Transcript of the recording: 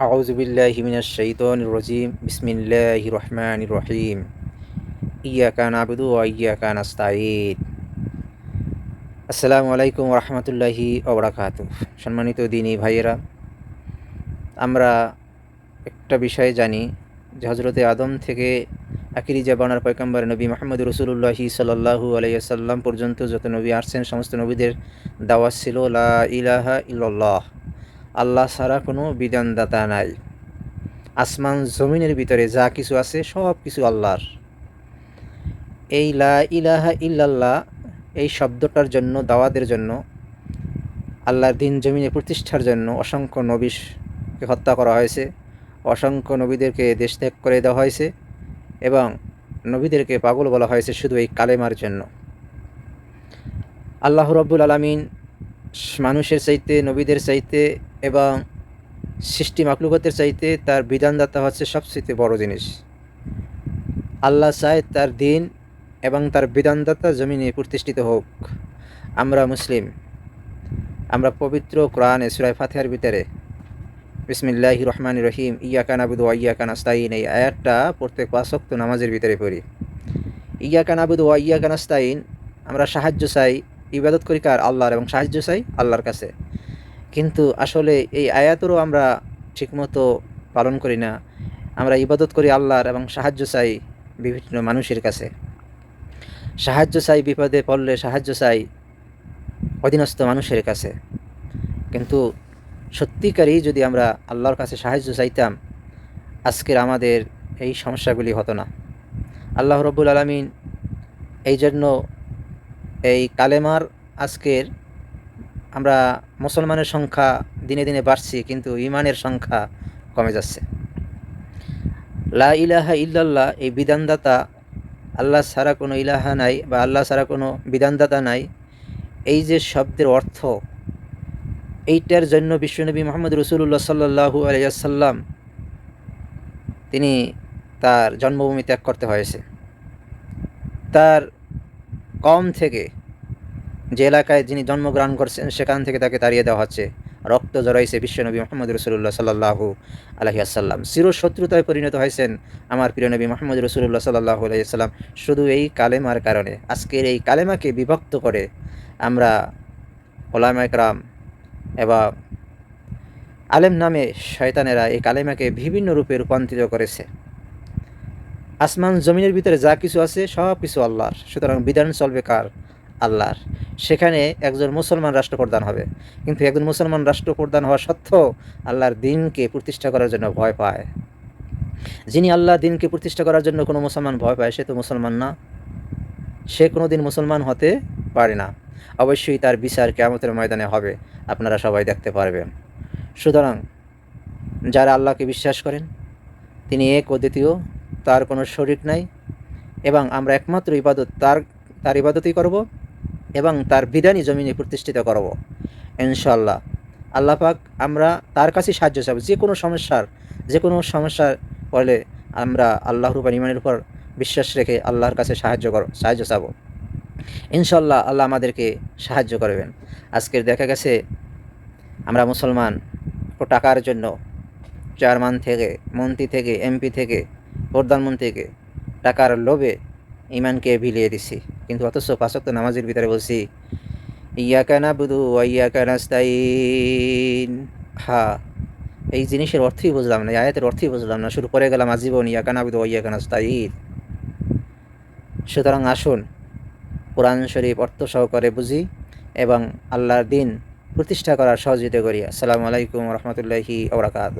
أعوذ بالله من الشيطان الرجيم بسم الله الرحمن الرحيم إياك نعبد وإياك نستعين আসসালামু আলাইকুম রহমতুল্লাহি ওবরাকাত সম্মানিত দিনী ভাইয়েরা আমরা একটা বিষয় জানি যে হজরতে আদম থেকে আকিরি জাবানার পয়কাম্বর নবী মোহাম্মদ রসুল্লাহি সাল্লাহু আলাইসাল্লাম পর্যন্ত যত নবী আসছেন সমস্ত নবীদের দাওয়াত ছিল লা ইলাহা ইল্লাল্লাহ আল্লাহ ছাড়া কোনো বিধানদাতা নাই। আসমান জমিনের ভিতরে যা কিছু আছে সব কিছু আল্লাহর। এই লা ইলাহা ইল্লাল্লাহ, এই শব্দটার জন্য দাওয়াদের জন্য, আল্লাহর দিন জমিনে প্রতিষ্ঠার জন্য অসংখ্য নবীকে হত্যা করা হয়েছে, অসংখ্য নবীদেরকে দেশ ত্যাগ করে দেওয়া হয়েছে এবং নবীদেরকে পাগল বলা হয়েছে শুধু এই কালেমার জন্য। আল্লাহ রব্বুল আলমিন মানুষের চাইতে, নবীদের চাইতে এবং সৃষ্টি মাকলুকতের চাইতে তার বিধানদাতা হচ্ছে সবচেয়ে বড় জিনিস। আল্লাহ চায় তার দিন এবং তার বিধানদাতা জমিনে প্রতিষ্ঠিত হোক। আমরা মুসলিম। আমরা পবিত্র কোরআনে সুরাই ফাতেহার ভিতরে বিসমিল্লাহ রহমান রহিম ইয়াকান আবুদু ইয়াকান আস্তাইন এই আয়াতটা প্রত্যেক পাশক্ত নামাজের ভিতরে পড়ি। ইয়াকান আবুদু ইয়াকান আস্তাইন আমরা সাহায্য চাই, ইবাদত করি কার? আল্লাহর এবং সাহায্য চাই আল্লাহর কাছে। কিন্তু আসলে এই আয়াতেরও আমরা ঠিকমতো পালন করি না। আমরা ইবাদত করি আল্লাহর এবং সাহায্য চাই বিভিন্ন মানুষের কাছে। সাহায্য চাই বিপদে পড়লে সাহায্য চাই অধীনস্থ মানুষের কাছে। কিন্তু সত্যিকারই যদি আমরা আল্লাহর কাছে সাহায্য চাইতাম, আজকের আমাদের এই সমস্যাগুলি হতো না। আল্লাহ রব্বুল আলমিন এই জন্য এই কালেমার আজকের আমরা মুসলমানের সংখ্যা দিনে দিনে বাড়ছি, কিন্তু ইমানের সংখ্যা কমে যাচ্ছে। লা ইলাহা ইল্লাল্লাহ, এই বিধানদাতা আল্লাহ ছাড়া কোনো ইলাহা নাই বা আল্লাহ ছাড়া কোনো বিধানদাতা নাই। এই যে শব্দের অর্থ, এইটার জন্য বিশ্বনবী মোহাম্মদ রসুল্লাহ সাল্লাহু আলিয়াল্লাম তিনি তার জন্মভূমি ত্যাগ করতে হয়েছে। তার কম থেকে যে এলাকায় যিনি জন্মগ্রহণ করছেন, সেখান থেকে তাকে তাড়িয়ে দেওয়া হচ্ছে। রক্ত জড়াইছে বিশ্বনবী মোহাম্মদ রসুল্লাহ সাল্লাহু আলহি আসাল্লাম চিরশত্রুতায় পরিণত হয়েছেন আমার প্রিয় নবী মোহাম্মদ রসুল্লাহ সাল্লাহু আলহিসাল্লাম শুধু এই কালেমার কারণে, আজকের এই কালেমাকে বিভক্ত করে আমরা ওলাম একরাম এবং আলেম নামে শয়তানেরা এই কালেমাকে বিভিন্ন রূপে রূপান্তরিত করেছে। আসমান জমিনের ভিতরে যা কিছু আছে সব কিছু আল্লাহর। সুতরাং বিধান চলবে কার? আল্লাহর। সেখানে একজন মুসলমান রাষ্ট্রপ্রধান হবে। কিন্তু একজন মুসলমান রাষ্ট্রপ্রধান হওয়া সত্ত্বেও আল্লাহর দিনকে প্রতিষ্ঠা করার জন্য ভয় পায়। যিনি আল্লাহ দিনকে প্রতিষ্ঠা করার জন্য কোনো মুসলমান ভয় পায়, সে তো মুসলমান না। সে কোনো দিন মুসলমান হতে পারে না। অবশ্যই তার বিচার কেমতের ময়দানে হবে। আপনারা সবাই দেখতে পারবেন। সুতরাং যারা আল্লাহকে বিশ্বাস করেন, তিনি এক ও দ্বিতীয়, তার কোনো শরিক নাই। এবং আমরা একমাত্র ইবাদত, তার তার ইবাদতই করব। এবং তার বিধানই জমিনে প্রতিষ্ঠিত করব। ইনশাল্লাহ আল্লাহ পাক আমরা তার কাছে সাহায্য চাবো। যে কোনো সমস্যার, যে কোনো সমস্যার পড়লে আমরা আল্লাহর উপর ইমানের উপর বিশ্বাস রেখে আল্লাহর কাছে সাহায্য কর, সাহায্য চাবো। ইনশাল্লাহ আল্লাহ আমাদেরকে সাহায্য করবেন। আজকের দেখা গেছে, আমরা মুসলমান টাকার জন্য চেয়ারম্যান থেকে, মন্ত্রী থেকে, এমপি থেকে, প্রধানমন্ত্রী থেকে টাকার লোভে ইমানকে ভিলিয়ে দিছি। কিন্তু অথচ পাঁচক্ত নামাজের ভিতরে বলছি ইয়া কানা বুধু ইয়া কানাস্তাইন হা, এই জিনিসের অর্থই বুঝলাম না আয়াতের অর্থই বুঝলাম না, শুরু করে গেলাম, আজীবন ইয়া কানা বুধু ইয়া কানাস্তাইন সুতরাং আসুন, কোরআন শরীফ অর্থ সহকারে বুঝি এবং আল্লাহর দিন প্রতিষ্ঠা করার সহযোগিতা করি। আসসালামু আলাইকুম রহমতুল্লাহি ওবরাকাত